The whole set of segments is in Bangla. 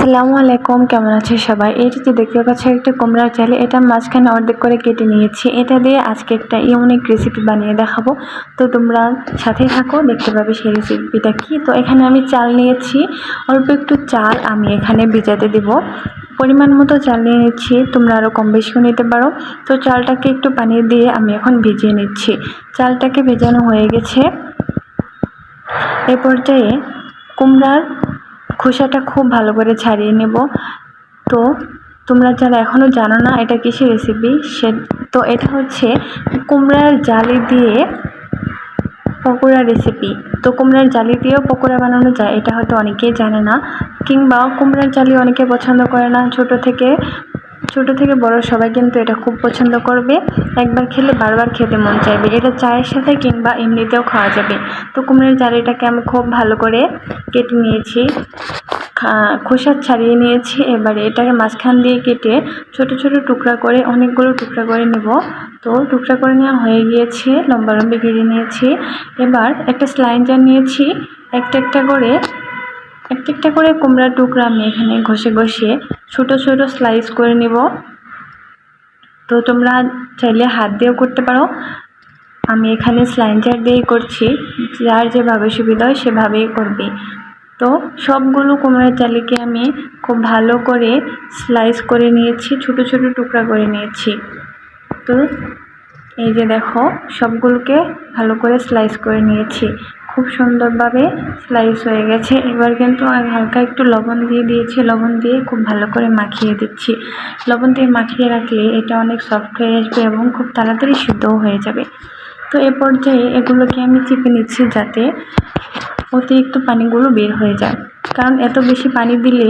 আসসালামু আলাইকুম, কেমন আছে সবাই? এই যে দেখতে পাচ্ছ একটা কুমড়ার চালে, এটা মাঝখানে অর্ধেক করে কেটে নিয়েছি। এটা দিয়ে আজকে একটা ইউনিক রেসিপি বানিয়ে দেখাবো। তো তোমরা সাথে থাকো, দেখতে পাবে সেই রেসিপিটা কি। তো এখানে আমি চাল নিয়েছি। অল্প একটু চাল আমি এখানে ভিজাতে দেব। পরিমাণ মতো চাল নিয়ে নিচ্ছি, তোমরা আরও কম বেশিও নিতে পারো। তো চালটাকে একটু পানি দিয়ে আমি এখন ভিজিয়ে নিচ্ছি। চালটাকে ভেজানো হয়ে গেছে। এ পর্যায়ে কুমড়ার খোসাটা খুব ভালো করে ছাড়িয়ে নেব। তো তোমরা যারা এখনও জানো না, এটা কিসের রেসিপি সে তো এটা হচ্ছে কুমড়ার জালি দিয়ে পকোড়া রেসিপি তো কুমড়ার জালি দিয়েও পকোড়া বানানো যায়, এটা হয়তো অনেকেই জানে না। কিংবা কুমড়ার জালি অনেকে পছন্দ করে না, ছোট থেকে ছোট থেকে বড় সবাই কিন্তু এটা খুব পছন্দ করবে। একবার খেলে বারবার খেতে মন চাইবে। এটা চায়ের সাথে কিংবা এমনিতেও খাওয়া যাবে। তো কুমড়োর জালিটাকে আমি খুব ভালো করে কেটে নিয়েছি। খোসা ছাড়িয়ে নিয়েছি। এবারে এটাকে মাঝখান দিয়ে কেটে ছোট ছোট টুকরা করে, অনেকগুলো টুকরা করে নেব। তো টুকরা করে নেওয়া হয়ে গিয়েছে। লম্বা লম্বি কেটে নিয়েছি। এবার একটা স্লাইন্ডার নিয়েছি। একটা একটা করে একটা করে কুমড়ার টুকরা আমি এখানে ঘষে ঘষে ছোট ছোট স্লাইস করে নেব। তো তোমরা চাইলে হাত দিয়েও করতে পারো। আমি এখানে স্লাইন্ডার দিয়েই করছি। যার যেভাবে সুবিধা হয় সেভাবেই করবে। তো সবগুলো কুমড়ার চালিকে আমি খুব ভালো করে স্লাইস করে নিয়েছি, ছোট ছোট টুকরা করে নিয়েছি। তো এই যে দেখো, সবগুলোকে ভালো করে স্লাইস করে নিয়েছি। খুব সুন্দরভাবে স্লাইস হয়ে গেছে। এবার কিন্তু আমি হালকা একটু লবণ দিয়ে দিয়েছি। লবণ দিয়ে খুব ভালো করে মাখিয়ে দিচ্ছি। লবণ দিয়ে মাখিয়ে রাখলে এটা অনেক সফট হয়ে আসবে এবং খুব তাড়াতাড়ি সিদ্ধও হয়ে যাবে। তো এ পর্যায়ে এগুলোকে আমি চিপে নিচ্ছি যাতে অতিরিক্ত পানিগুলো বের হয়ে যায়। কারণ এত বেশি পানি দিলে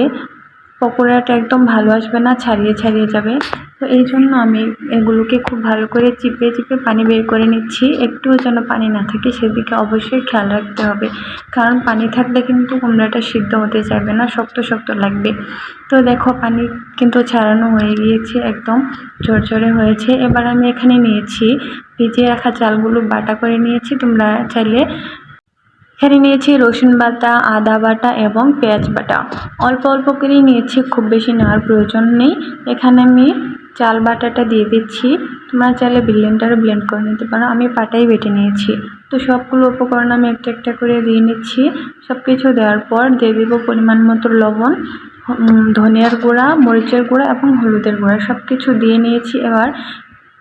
পকোড়াটা একদম ভালো আসবে না, ছাড়িয়ে ছাড়িয়ে যাবে। তো এই জন্য আমি এগুলোকে খুব ভালো করে চিপে চিপে পানি বের করে নিচ্ছি। একটুও যেন পানি না থাকে, সেদিকে অবশ্যই খেয়াল রাখতে হবে। কারণ পানি থাকলে কিন্তু কুমড়াটা সিদ্ধ হতে চাইবে না, শক্ত শক্ত লাগবে। তো দেখো, পানি কিন্তু ছাড়ানো হয়ে গিয়েছে একদম, ঝরঝরে হয়েছে। এবার আমি এখানে নিয়েছি, ভিজিয়ে রাখা চালগুলো বাটা করে নিয়েছি। তোমরা চাইলে এখানে নিয়েছি রসুন বাটা, আদা বাটা এবং পেঁয়াজ বাটা। অল্প অল্প করেই নিয়েছি, খুব বেশি নেওয়ার প্রয়োজন নেই। এখানে আমি চাল বাটাটা দিয়ে দিচ্ছি। তোমরা চাইলে ব্লেন্ডারে ব্লেন্ড করে নিতে পারো। আমি পাটাই বেটে নিয়েছি। তো সবগুলো উপকরণ আমি একটা একটা করে দিয়ে নিচ্ছি। সব কিছু দেওয়ার পর দিয়ে দেবো পরিমাণ মতো লবণ ধনিয়ার গুঁড়া, মরিচের গুঁড়া এবং হলুদের গুঁড়া। সব কিছু দিয়ে নিয়েছি। এবার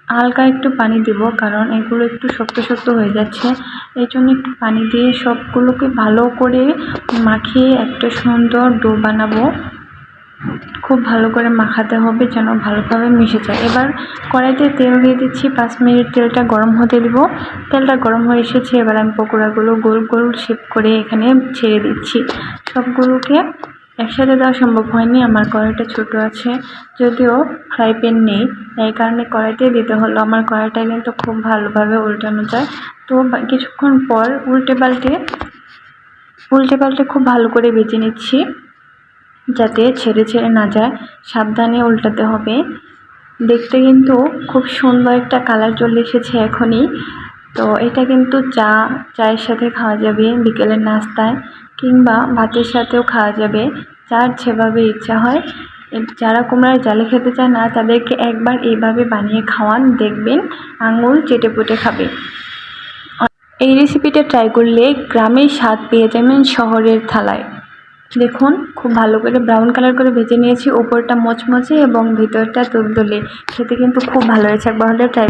হালকা একটু পানি দিব কারণ এগুলো একটু শক্ত শক্ত হয়ে যাচ্ছে। এই জন্য একটু পানি দিয়ে সবগুলোকে ভালো করে মাখিয়ে একটা সুন্দর ডো বানাবো। খুব ভালো করে মাখাতে হবে যেন ভালোভাবে মিশে যায়। এবার কড়াইতে তেল দিয়ে দিচ্ছি, পাঁচ মিনিট তেলটা গরম হতে দিব। তেলটা গরম হয়ে এসেছে, এবার আমি পকোড়াগুলো গোল গোল শেপ করে এখানে ছেড়ে দিচ্ছি। সবগুলোকে একসাথে দেওয়া সম্ভব হয়নি, আমার কড়াইটা ছোট আছে, যদিও ফ্রাই প্যান নেই। এই কারণে কড়াইতে দিতে হলো। আমার কড়াইটা কিন্তু খুব ভালোভাবে উল্টানো যায়। তো কিছুক্ষণ পর উল্টে পাল্টে উল্টে পাল্টে খুব ভালো করে বেজে নিচ্ছি। যাতে ছেড়ে ছেড়ে না যায়, সাবধানে উল্টাতে হবে। দেখতে কিন্তু খুব সুন্দর একটা কালার চলে এসেছে এখনই। তো এটা কিন্তু চা, চায়ের সাথে খাওয়া যাবে বিকেলের নাস্তায়, কিংবা ভাতের সাথেও খাওয়া যাবে। যার যেভাবে ইচ্ছা হয়। যারা কুমড়ার জালে খেতে চায় না, তাদেরকে একবার এইভাবে বানিয়ে খাওয়ান, দেখবেন আঙুল চেটে পুটে খাবে। এই রেসিপিটা ট্রাই করলে গ্রামের স্বাদ পেয়ে যাবেন শহরের থালায়। দেখুন, খুব ভালো করে ব্রাউন কালার করে ভেজে নিয়েছি। উপরটা মচমচে এবং ভিতরটা তুলতুলে। খেতে কিন্তু খুব ভালো হয়েছে। একবার হলে ট্রাই